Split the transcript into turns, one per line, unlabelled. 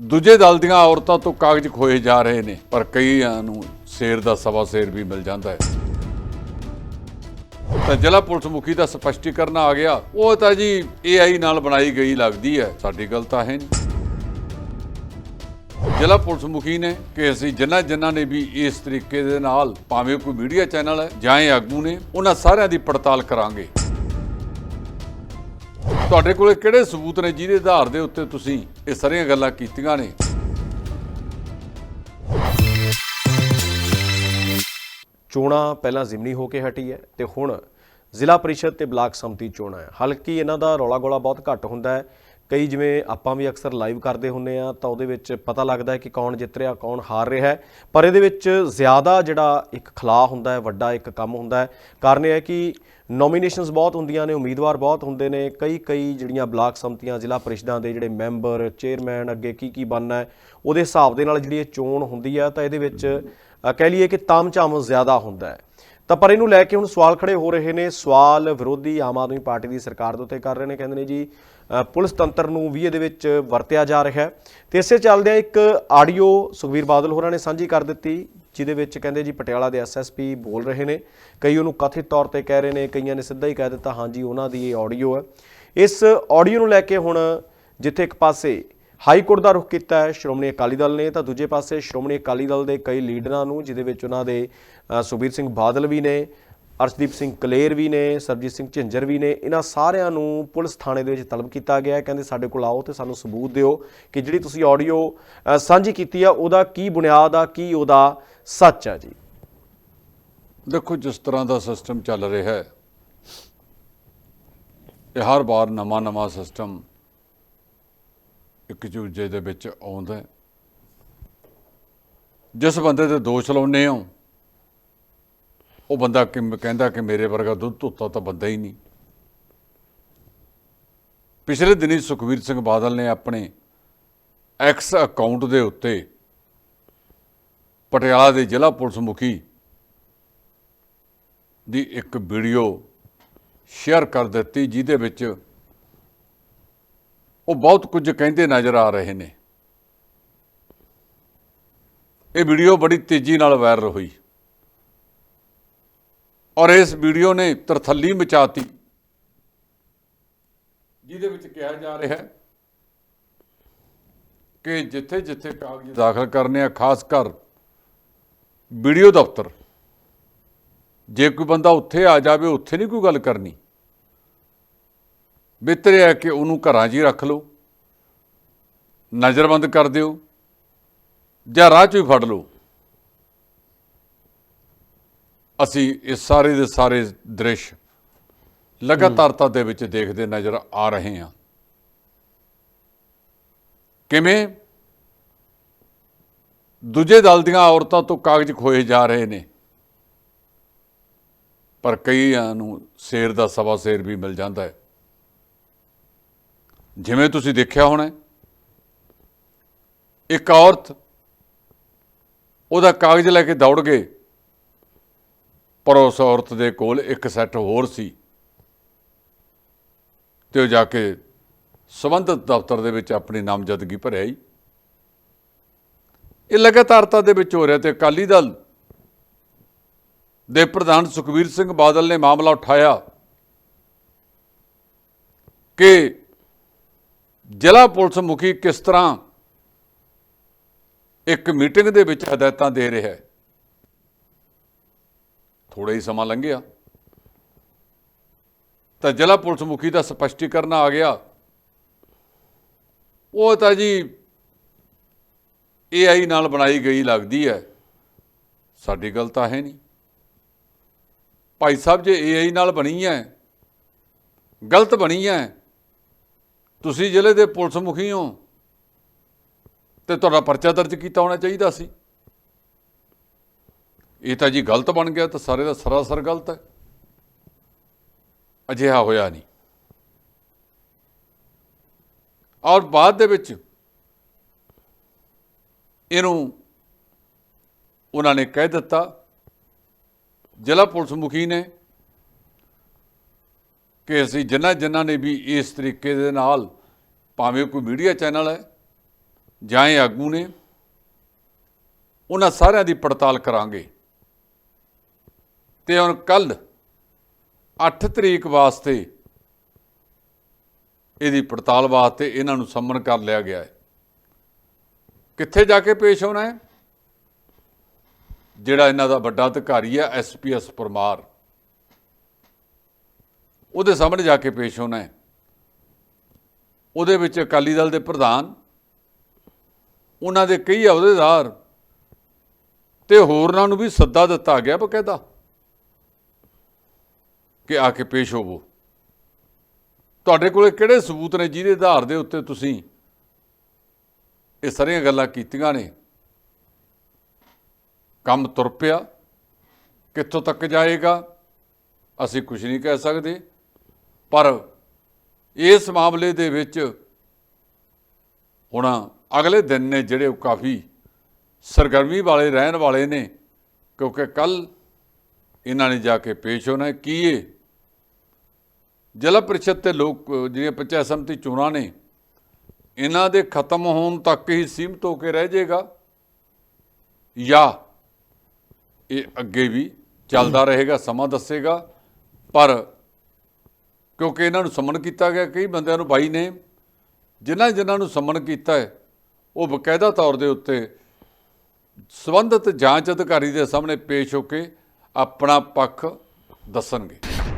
ਦੂਜੇ ਦਲ ਦੀਆਂ ਔਰਤਾਂ ਤੋਂ ਕਾਗਜ਼ ਖੋਏ ਜਾ ਰਹੇ ਨੇ, ਪਰ ਕਈਆਂ ਨੂੰ ਸ਼ੇਰ ਦਾ ਸਵਾ ਸ਼ੇਰ ਵੀ ਮਿਲ ਜਾਂਦਾ ਹੈ। ਤਾਂ ਜ਼ਿਲ੍ਹਾ ਪੁਲਿਸ ਮੁਖੀ ਦਾ ਸਪਸ਼ਟੀਕਰਨ ਆ ਗਿਆ। ਉਹ ਤਾਂ ਜੀ ਏਆਈ ਨਾਲ ਬਣਾਈ ਗਈ ਲੱਗਦੀ ਹੈ, ਸਾਡੀ ਗੱਲ ਤਾਂ ਹੈ ਨਹੀਂ। ਜ਼ਿਲ੍ਹਾ ਪੁਲਿਸ ਮੁਖੀ ਨੇ ਕਿ ਅਸੀਂ ਜਿਨ੍ਹਾਂ ਜਿਨ੍ਹਾਂ ਨੇ ਵੀ ਇਸ ਤਰੀਕੇ ਦੇ ਨਾਲ, ਭਾਵੇਂ ਕੋਈ ਮੀਡੀਆ ਚੈਨਲ ਹੈ ਜਾਂ ਇਹ ਆਗੂ ਨੇ, ਉਹਨਾਂ ਸਾਰਿਆਂ ਦੀ ਪੜਤਾਲ ਕਰਾਂਗੇ। ਤੁਹਾਡੇ ਕੋਲੇ ਕਿਹੜੇ ਸਬੂਤ ਨੇ ਜਿਹਦੇ ਆਧਾਰ ਦੇ ਉੱਤੇ ਤੁਸੀਂ ਇਹ ਸਾਰੀਆਂ ਗੱਲਾਂ ਕੀਤੀਆਂ ਨੇ?
ਚੋਣਾਂ ਪਹਿਲਾਂ ਜ਼ਿਮਨੀ ਹੋ ਕੇ ਹਟੀ ਹੈ ਤੇ ਹੁਣ ਜ਼ਿਲ੍ਹਾ ਪਰਿਸ਼ਦ ਤੇ ਬਲਾਕ ਸੰਮਤੀ ਚੋਣਾਂ ਹੈ। ਹਾਲਾਂਕਿ ਇਹਨਾਂ ਦਾ ਰੌਲਾ ਗੋਲਾ ਬਹੁਤ ਘੱਟ ਹੁੰਦਾ ਹੈ। ਕਈ ਜਿਵੇਂ ਆਪਾਂ ਵੀ ਅਕਸਰ ਲਾਈਵ ਕਰਦੇ ਹੁੰਨੇ ਆ, ਤਾਂ ਉਹਦੇ ਵਿੱਚ ਪਤਾ ਲੱਗਦਾ ਹੈ ਕਿ ਕੌਣ ਜਿੱਤ ਰਿਹਾ, ਕੌਣ ਹਾਰ ਰਿਹਾ ਹੈ। ਪਰ ਇਹਦੇ ਵਿੱਚ ਜ਼ਿਆਦਾ ਜਿਹੜਾ ਇੱਕ ਖਲਾ ਹੁੰਦਾ ਹੈ, ਵੱਡਾ ਇੱਕ ਕੰਮ ਹੁੰਦਾ ਹੈ। ਕਾਰਨ ਇਹ ਹੈ ਕਿ ਨੋਮੀਨੇਸ਼ਨਸ ਬਹੁਤ ਹੁੰਦੀਆਂ ਨੇ, ਉਮੀਦਵਾਰ ਬਹੁਤ ਹੁੰਦੇ ਨੇ। ਕਈ ਕਈ ਜਿਹੜੀਆਂ ਬਲਾਕ ਸੰਮਤੀਆਂ, ਜ਼ਿਲ੍ਹਾ ਪਰਿਸ਼ਦਾਂ ਦੇ ਜਿਹੜੇ ਮੈਂਬਰ, ਚੇਅਰਮੈਨ ਅੱਗੇ ਕੀ ਕੀ ਬਣਨਾ ਹੈ, ਉਹਦੇ ਹਿਸਾਬ ਦੇ ਨਾਲ ਜਿਹੜੀ ਇਹ ਚੋਣ ਹੁੰਦੀ ਆ ਤਾਂ ਇਹਦੇ ਵਿੱਚ ਕਹਿ ਲਈਏ ਕਿ ਤਾਮਝਾਮ ਜ਼ਿਆਦਾ ਹੁੰਦਾ ਹੈ। ਤਾਂ ਪਰ ਇਹਨੂੰ ਲੈ ਕੇ ਹੁਣ ਸਵਾਲ ਖੜੇ ਹੋ ਰਹੇ ਨੇ। ਸਵਾਲ ਵਿਰੋਧੀ ਆਮ ਆਦਮੀ ਪਾਰਟੀ ਦੀ ਸਰਕਾਰ ਦੇ ਉੱਤੇ ਕਰ ਰਹੇ ਨੇ। ਕਹਿੰਦੇ ਨੇ ਜੀ ਪੁਲਿਸ ਤੰਤਰ ਨੂੰ ਵੀ ਇਹਦੇ ਵਿੱਚ ਵਰਤਿਆ ਜਾ ਰਿਹਾ ਹੈ। ਤੇ ਇਸੇ ਚੱਲਦਿਆਂ ਇੱਕ ਆਡੀਓ ਸੁਖਵੀਰ ਬਾਦਲ ਹੋਰਾਂ ਨੇ ਸਾਂਝੀ ਕਰ ਦਿੱਤੀ ਜਿਹਦੇ ਵਿੱਚ ਕਹਿੰਦੇ ਜੀ ਪਟਿਆਲਾ ਦੇ ਐਸਐਸਪੀ ਬੋਲ ਰਹੇ ਨੇ। ਕਈ ਉਹਨੂੰ ਕਥਿਤ ਤੌਰ ਤੇ ਕਹਿ ਰਹੇ ਨੇ ਕਈਆਂ ਨੇ ਸਿੱਧਾ ਹੀ ਕਹਿ ਦਿੱਤਾ ਹਾਂਜੀ ਉਹਨਾਂ ਦੀ ਇਹ ਆਡੀਓ ਹੈ। ਇਸ ਆਡੀਓ ਨੂੰ ਲੈ ਕੇ ਹੁਣ ਜਿੱਥੇ ਇੱਕ ਪਾਸੇ ਹਾਈ ਕੋਰਟ ਦਾ ਰੁਖ ਕੀਤਾ ਹੈ ਸ਼੍ਰੋਮਣੀ ਅਕਾਲੀ ਦਲ ਨੇ ਤਾਂ ਦੂਜੇ ਪਾਸੇ ਸ਼੍ਰੋਮਣੀ ਅਕਾਲੀ ਦਲ ਦੇ ਕਈ ਲੀਡਰਾਂ ਨੂੰ ਜਿਹਦੇ ਵਿੱਚ ਉਹਨਾਂ ਦੇ ਅ, ਸੁਖਬੀਰ ਸਿੰਘ ਬਾਦਲ ਵੀ ਨੇ ਅਰਸ਼ਦੀਪ ਸਿੰਘ ਕਲੇਰ ਵੀ ਨੇ ਸਰਜੀਤ ਸਿੰਘ ਝਿੰਜਰ ਵੀ ਨੇ, ਇਹਨਾਂ ਸਾਰਿਆਂ ਨੂੰ ਪੁਲਿਸ ਥਾਣੇ ਦੇ ਵਿੱਚ ਤਲਬ ਕੀਤਾ ਗਿਆ ਕਹਿੰਦੇ ਸਾਡੇ ਕੋਲ ਆਓ ਤੇ ਸਾਨੂੰ ਸਬੂਤ ਦਿਓ ਕਿ ਜਿਹੜੀ ਤੁਸੀਂ ਆਡੀਓ ਸਾਂਝੀ ਕੀਤੀ ਆ, ਉਹਦਾ ਕੀ ਬੁਨਿਆਦ ਆ, ਕੀ ਉਹਦਾ ਸੱਚ ਆ ਜੀ।
ਦੇਖੋ, ਜਿਸ ਤਰ੍ਹਾਂ ਦਾ ਸਿਸਟਮ ਚੱਲ ਰਿਹਾ ਹੈ, ਇਹ ਹਰ ਵਾਰ ਨਵਾਂ ਨਵਾਂ ਸਿਸਟਮ ਇੱਕ ਦੂਜੇ ਦੇ ਵਿੱਚ ਆਉਂਦਾ ਜਿਸ ਬੰਦੇ ਤੇ ਦੋਸ਼ ਲਾਉਨੇ ਹੋ ਉਹ ਬੰਦਾ ਕਿ ਕਹਿੰਦਾ ਕਿ ਮੇਰੇ ਵਰਗਾ ਦੁੱਧ ਧੋਤਾ ਤਾਂ ਬੰਦਾ ਹੀ ਨਹੀਂ। ਪਿਛਲੇ ਦਿਨੀ ਸੁਖਵੀਰ ਸਿੰਘ ਬਾਦਲ ਨੇ ਆਪਣੇ ਐਕਸ ਅਕਾਊਂਟ ਦੇ ਉੱਤੇ ਪਟਿਆਲਾ ਦੇ ਜ਼ਿਲ੍ਹਾ ਪੁਲਿਸ ਮੁਖੀ ਦੀ ਇੱਕ ਵੀਡੀਓ ਸ਼ੇਅਰ ਕਰ ਦਿੱਤੀ, ਜਿਹਦੇ ਵਿੱਚ ਉਹ ਬਹੁਤ ਕੁਝ ਕਹਿੰਦੇ ਨਜ਼ਰ ਆ ਰਹੇ ਨੇ। ਇਹ ਵੀਡੀਓ ਬੜੀ ਤੇਜ਼ੀ ਨਾਲ ਵਾਇਰਲ ਹੋਈ। ਔਰ ਇਸ ਵੀਡੀਓ ਨੇ ਤਰਥੱਲੀ ਮਚਾਤੀ, ਜਿਹਦੇ ਵਿੱਚ ਕਿਹਾ ਜਾ ਰਿਹਾ ਹੈ ਕਿ ਜਿੱਥੇ ਜਿੱਥੇ ਕਾਗਜ਼ ਦਾਖਲ ਕਰਨੇ ਆ, ਖਾਸ ਕਰ ਵੀਡੀਓ ਦਫ਼ਤਰ, ਜੇ ਕੋਈ ਬੰਦਾ ਉੱਥੇ ਆ ਜਾਵੇ, ਉੱਥੇ ਨਹੀਂ ਕੋਈ ਗੱਲ ਕਰਨੀ। ਬਿਹਤਰ ਹੈ ਕਿ ਉਹਨੂੰ ਘਰਾਂ 'ਚ ਹੀ ਰੱਖ ਲਓ, ਨਜ਼ਰਬੰਦ ਕਰ ਦਿਓ, ਜਾਂ ਰਾਹ 'ਚ ਹੀ ਫੜ ਲਓ। ਅਸੀਂ ਇਸ ਸਾਰੇ ਦੇ ਸਾਰੇ ਦ੍ਰਿਸ਼ ਲਗਾਤਾਰਤਾ ਦੇ ਵਿੱਚ ਦੇਖਦੇ ਨਜ਼ਰ ਆ ਰਹੇ ਹਾਂ। ਕਿਵੇਂ? ਦੂਜੇ ਦਲ ਦੀਆਂ ਔਰਤਾਂ ਤੋਂ ਕਾਗਜ਼ ਖੋਏ ਜਾ ਰਹੇ ਨੇ। ਪਰ ਕਈਆਂ ਨੂੰ ਸ਼ੇਰ ਦਾ ਸਵਾ ਸ਼ੇਰ ਵੀ ਮਿਲ ਜਾਂਦਾ ਹੈ। ਜਿਵੇਂ ਤੁਸੀਂ ਦੇਖਿਆ ਹੋਣਾ ਇੱਕ ਔਰਤ ਉਹਦਾ ਕਾਗਜ਼ ਲੈ ਕੇ ਦੌੜ ਗਏ। ਪਰ ਉਸ ਔਰਤ ਦੇ ਕੋਲ ਇੱਕ ਸੈੱਟ ਹੋਰ ਸੀ ਤੇ ਉਹ ਜਾ ਕੇ ਸੰਬੰਧਿਤ ਦਫ਼ਤਰ ਦੇ ਵਿੱਚ ਆਪਣੀ ਨਾਮਜ਼ਦਗੀ ਭਰਿਆ ਹੀ ਇਹ ਲਗਾਤਾਰਤਾ ਦੇ ਵਿੱਚ ਹੋ ਰਿਹਾ ਤੇ ਅਕਾਲੀ ਦਲ ਦੇ ਪ੍ਰਧਾਨ ਸੁਖਬੀਰ ਸਿੰਘ ਬਾਦਲ ਨੇ ਮਾਮਲਾ ਉਠਾਇਆ ਕਿ ਜ਼ਿਲ੍ਹਾ ਪੁਲਿਸ ਮੁਖੀ ਕਿਸ ਤਰ੍ਹਾਂ ਇੱਕ ਮੀਟਿੰਗ ਦੇ ਵਿੱਚ ਹਦਾਇਤਾਂ ਦੇ ਰਿਹਾ ਹੈ। ਥੋੜਾ ਹੀ ਸਮਾਂ ਲੰਘਿਆ। ਤਾਂ ਜ਼ਿਲ੍ਹਾ ਪੁਲਿਸ ਮੁਖੀ ਦਾ ਸਪਸ਼ਟੀਕਰਨ ਆ ਗਿਆ। ਉਹ ਤਾਂ ਜੀ ਏਆਈ ਨਾਲ ਬਣਾਈ ਗਈ ਲੱਗਦੀ ਹੈ। ਸਾਡੀ ਗੱਲ ਤਾਂ ਹੈ ਨਹੀਂ। ਭਾਈ ਸਾਹਿਬ ਜੇ ਏਆਈ ਨਾਲ ਬਣੀ ਹੈ, ਗਲਤ ਬਣੀ ਹੈ, ਤੁਸੀਂ ਜ਼ਿਲ੍ਹੇ ਦੇ ਪੁਲਿਸ ਮੁਖੀ ਹੋ, ਤੇ ਤੁਹਾਡਾ ਪਰਚਾ ਦਰਜ ਕੀਤਾ ਹੋਣਾ ਚਾਹੀਦਾ ਸੀ। ਇਹ ਤਾਂ ਜੀ ਗਲਤ ਬਣ ਗਿਆ ਤਾਂ ਸਾਰੇ ਦਾ ਸਰਾਸਰ ਗਲਤ ਹੈ। ਅਜਿਹਾ ਹੋਇਆ ਨਹੀਂ। ਔਰ ਬਾਅਦ ਦੇ ਵਿੱਚ ਇਹਨੂੰ ਉਹਨਾਂ ਨੇ ਕਹਿ ਦਿੱਤਾ, ਜ਼ਿਲ੍ਹਾ ਪੁਲਿਸ ਮੁਖੀ ਨੇ ਕਿ ਅਸੀਂ ਜਿਨ੍ਹਾਂ ਜਿਨ੍ਹਾਂ ਨੇ ਵੀ ਇਸ ਤਰੀਕੇ ਦੇ ਨਾਲ ਭਾਵੇਂ ਕੋਈ ਮੀਡੀਆ ਚੈਨਲ ਹੈ ਜਾਂ ਇਹ ਆਗੂ ਨੇ, ਉਹਨਾਂ ਸਾਰਿਆਂ ਦੀ ਪੜਤਾਲ ਕਰਾਂਗੇ। ਤੇ ਹੁਣ ਕੱਲ 8 ਤਰੀਕ ਵਾਸਤੇ ਇਹਦੀ ਪੜਤਾਲ ਵਾਸਤੇ ਇਹਨਾਂ ਨੂੰ ਸੰਮਨ ਕਰ ਲਿਆ ਗਿਆ ਹੈ। ਕਿੱਥੇ ਜਾ ਕੇ ਪੇਸ਼ ਹੋਣਾ ਹੈ? ਜਿਹੜਾ ਇਹਨਾਂ ਦਾ ਵੱਡਾ ਅਧਿਕਾਰੀ ਹੈ ਐਸਪੀਐਸ ਪਰਮਾਰ। ਉਹਦੇ ਸਾਹਮਣੇ ਜਾ ਕੇ ਪੇਸ਼ ਹੋਣਾ ਹੈ। ਉਹਦੇ ਵਿੱਚ ਅਕਾਲੀ ਦਲ ਦੇ ਪ੍ਰਧਾਨ, ਉਹਨਾਂ ਦੇ ਕਈ ਅਹੁਦੇਦਾਰ ਤੇ ਹੋਰਨਾਂ ਨੂੰ ਵੀ ਸੱਦਾ ਦਿੱਤਾ ਗਿਆ ਬਕਾਇਦਾ। ਕਿ ਆ ਕੇ ਪੇਸ਼ ਹੋਵੋ। ਤੁਹਾਡੇ ਕੋਲੇ ਕਿਹੜੇ ਸਬੂਤ ਨੇ ਜਿਹਦੇ ਆਧਾਰ ਦੇ ਉੱਤੇ ਤੁਸੀਂ ਇਹ ਸਾਰੀਆਂ ਗੱਲਾਂ ਕੀਤੀਆਂ ਨੇ? ਕੰਮ ਤੁਰ ਪਿਆ। ਕਿੱਥੋਂ ਤੱਕ ਜਾਏਗਾ? ਅਸੀਂ ਕੁਝ ਨਹੀਂ ਕਹਿ ਸਕਦੇ। ਪਰ ਇਸ ਮਾਮਲੇ ਦੇ ਵਿੱਚ ਹੁਣ ਅਗਲੇ ਦਿਨ ਨੇ ਜਿਹੜੇ ਉਹ ਕਾਫੀ ਸਰਗਰਮੀ ਵਾਲੇ, ਰਹਿਣ ਵਾਲੇ ਨੇ, ਕਿਉਂਕਿ ਕੱਲ ਇਹਨਾਂ ਨੇ ਜਾ ਕੇ ਪੇਸ਼ ਹੋਣਾ ਕੀ ਇਹ? ਜ਼ਿਲ੍ਹਾ ਪ੍ਰੀਸ਼ਦ ਤੇ ਲੋਕ ਜਿਹੜੀਆਂ ਪੰਚਾਇਤ ਸਮਿਤੀ ਚੋਣਾਂ ਨੇ, ਇਹਨਾਂ ਦੇ ਖਤਮ ਹੋਣ ਤੱਕ ਹੀ ਸੀਮਤ ਹੋ ਕੇ ਰਹਿ ਜਾਏਗਾ। ਜਾਂ ਇਹ ਅੱਗੇ ਵੀ ਚੱਲਦਾ ਰਹੇਗਾ, ਸਮਾਂ ਦੱਸੇਗਾ। ਪਰ ਕਿਉਂਕਿ ਇਹਨਾਂ ਨੂੰ ਸਮਨ ਕੀਤਾ ਗਿਆ, ਕਈ ਬੰਦਿਆਂ ਨੂੰ ਬਾਈ ਨੇ, ਜਿਨ੍ਹਾਂ ਜਿਨ੍ਹਾਂ ਨੂੰ ਸਮਨ ਕੀਤਾ ਹੈ, ਉਹ ਬਕਾਇਦਾ ਤੌਰ ਦੇ ਉੱਤੇ ਸਬੰਧਤ ਜਾਂਚ ਅਧਿਕਾਰੀ ਦੇ ਸਾਹਮਣੇ ਪੇਸ਼ ਹੋ ਕੇ ਆਪਣਾ ਪੱਖ ਦੱਸਣਗੇ।